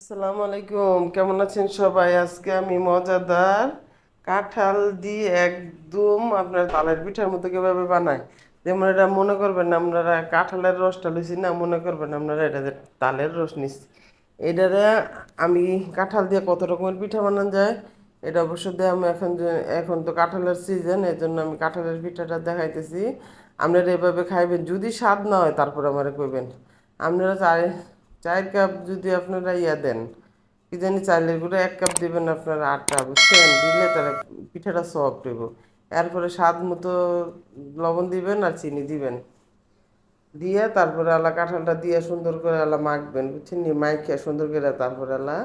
আসসালামু আলাইকুম। কেমন আছেন সবাই? আজকে আমি মজাদার কাঁঠাল দিয়ে একদম আপনার তালের পিঠার মতো কীভাবে বানাই? যেমন এটা মনে করবেন আপনারা কাঁঠালের রসটা লইছি না, মনে করবেন আপনারা এটা তালের রস নিচ্ছি। এটারে আমি কাঁঠাল দিয়ে কত রকমের পিঠা বানানো যায়? এটা অবশ্য দিয়ে আমি এখন যে, এখন তো কাঁঠালের সিজন এই জন্য আমি কাঁঠালের পিঠাটা দেখাইতেছি। আপনারা এভাবে খাইবেন, যদি স্বাদ না হয় তারপর আমারে কইবেন। আপনারা চার চার কাপ যদি আপনারা ইয়া দেন, কি জানি চালের গুঁড়ো এক কাপ দিবেন আপনারা আটটা বুঝছেন? দিলে তারা পিঠাটা সফট হইব। এরপরে স্বাদ মতো লবণ দিবেন আর চিনি দিবেন। দিয়ে তারপরে আলা কাঁঠালটা দিয়ে সুন্দর করে আলা মাখবেন, বুঝছেন নি? মাইখে সুন্দর করে তারপরে আলা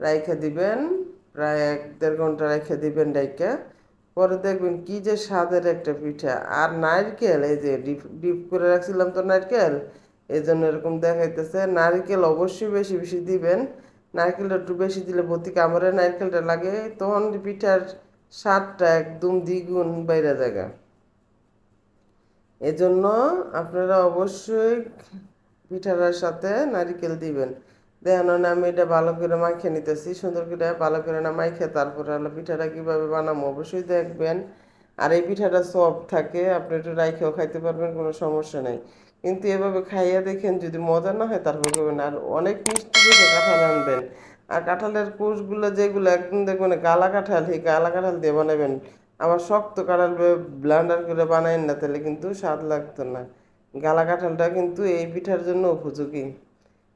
রাইখে দিবেন। প্রায় এক দেড় ঘণ্টা রেখে দিবেন রাইখে পরে দেখবেন কি যে স্বাদের একটা পিঠা। আর নারকেল, এই যে ডিপ ডিপ করে রাখছিলাম তো নারকেল এই জন্য এরকম দেখাইতেছে। নারকেল অবশ্যই বেশি বেশি দিবেন। নারকেলটা একটু বেশি দিলে ভর্তি কামড়ে, নারকেলটা লাগে, তখন পিঠার স্বাদটা একদম দ্বিগুণ বাইরে জায়গা এজন্য আপনারা অবশ্যই পিঠার সাথে নারিকেল দিবেন। দেখেন না আমি এটা ভালো করে মাখিয়ে নিতেছি, সুন্দর করে ভালো করে না মাইখে তারপরে হলো পিঠাটা কীভাবে বানাবো অবশ্যই দেখবেন। আর এই পিঠাটা সফট থাকে, আপনি একটু রাইখেও খাইতে পারবেন, কোনো সমস্যা নেই। কিন্তু এভাবে খাইয়া দেখেন যদি মজা না হয় তারপর করবেন। আর অনেক মিষ্টি দেখে কাঁঠাল আনবেন। আর কাঁঠালের কোষগুলো যেগুলো একদম দেখবেন গালা কাঁঠাল, এই গালা কাঁঠাল দিয়ে বানাবেন। আবার শক্ত কাঁঠাল ব্লান্ডার করে বানাইন না, তাহলে কিন্তু স্বাদ লাগতো না। গালা কাঁঠালটা কিন্তু এই পিঠার জন্য উপযোগী।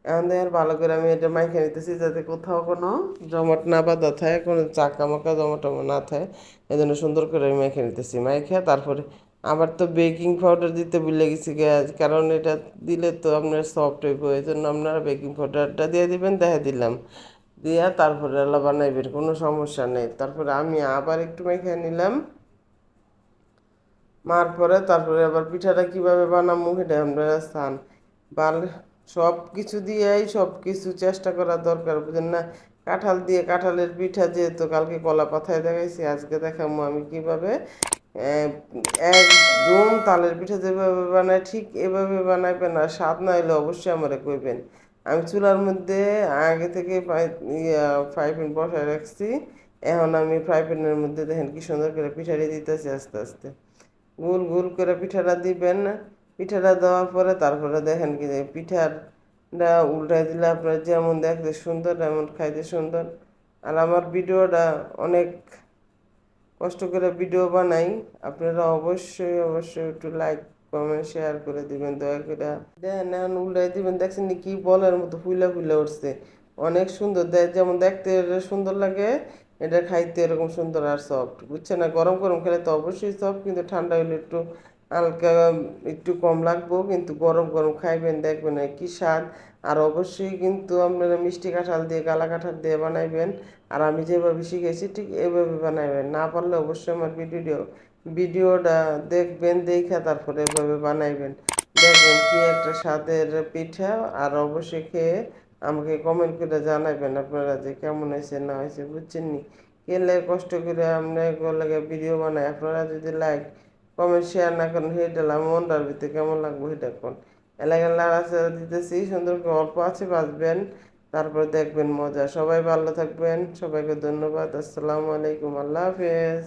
দেখেন ভালো করে আমি এটা মাইখে নিতেছি যাতে কোথাও কোনো জমাট না বাঁধা থাকে, কোনো চাকা মাকা জমাটমা না থাকে। এই জন্য সুন্দর করে আমি মাইখে নিতেছি। মাইখে তারপরে আবার তো বেকিং পাউডার দিতে ভুলে গেছি গ্যাস কারণ এটা দিলে তো আপনার সফট হইব। এই জন্য আপনারা বেকিং পাউডারটা দিয়ে দিবেন দেখা দিলাম। দিয়া তারপরে আল্লাহ বানাইবেন, কোনো সমস্যা নেই। তারপরে আমি আবার একটু মেখে নিলাম। মার পরে তারপরে আবার পিঠাটা কীভাবে বানাবো সেটা আপনারা স্থান বাল সব কিছু দিয়েই সব কিছু চেষ্টা করা দরকার, বুঝেন না? কাঁঠাল দিয়ে কাঁঠালের পিঠা যেহেতু কালকে কলা পাথায় দেখাইছি, আজকে দেখাবো আমি কীভাবে একদম তালের পিঠা যেভাবে বানায় ঠিক এভাবে বানাইবেন আর স্বাদ না হলে অবশ্যই আমারে কইবেন। আমি চুলার মধ্যে আগে থেকে ফ্রাই প্যান বসায় রাখছি, এখন আমি ফ্রাই প্যানের মধ্যে দেখেন কি সুন্দর করে পিঠাটি দিতেছি আস্তে আস্তে। গোল গোল করে পিঠাটা দিবেন পিঠাটা দেওয়ার পরে তারপরে দেখেন কি যে পিঠাটা উল্টাই দিলে আপনার যেমন দেখতে সুন্দর, তেমন খাইতে সুন্দর। আর আমার ভিডিওটা অনেক কষ্ট করে ভিডিও বানাই। আপনারা অবশ্যই অবশ্যই একটু লাইক কমেন্ট শেয়ার করে দিবেন, দয়া করে। দেখেন এখন উল্টাই দিবেন, দেখছেন কি বলের মতো ফুলা ফুলে উঠছে। অনেক সুন্দর দেয় যেমন দেখতে সুন্দর লাগে, এটা খাইতে এরকম সুন্দর আর সফট বুঝছেন না? গরম গরম খেলে তো অবশ্যই সফট কিন্তু ঠান্ডা হলে একটু হালকা একটু কম লাগবো, কিন্তু গরম গরম খাইবেন, দেখবেন কি স্বাদ। আর অবশ্যই কিন্তু আপনারা মিষ্টি কাঁঠাল দিয়ে গালা কাঁঠাল দিয়ে বানাইবেন। আর আমি যেভাবে শিখেছি, ঠিক এভাবে বানাইবেন। না পারলে অবশ্যই আমার ভিডিও, ভিডিওটা দেখবেন, দেখে তারপরে এভাবে বানাইবেন। দেখবেন কি একটা স্বাদের পিঠা, আর অবশ্যই খেয়ে আমাকে কমেন্ট করে জানাবেন আপনারা যে কেমন হয়েছে, না হয়েছে, বুঝছেন নি? খেলে কষ্ট করে আমরা লাগে ভিডিও বানাই। আপনারা যদি লাইক কমেন্ট শেয়ার না করেন সেটা মনটার ভিতরে কেমন লাগবে সেটা কোন? এলাকার লাড়াচাড়া দিতেছি, সুন্দর করে অল্প আছে, বাঁচবেন, তারপর দেখবেন মজা। সবাই ভালো থাকবেন, সবাইকে ধন্যবাদ, আসসালামু আলাইকুম, আল্লাহ হাফেজ।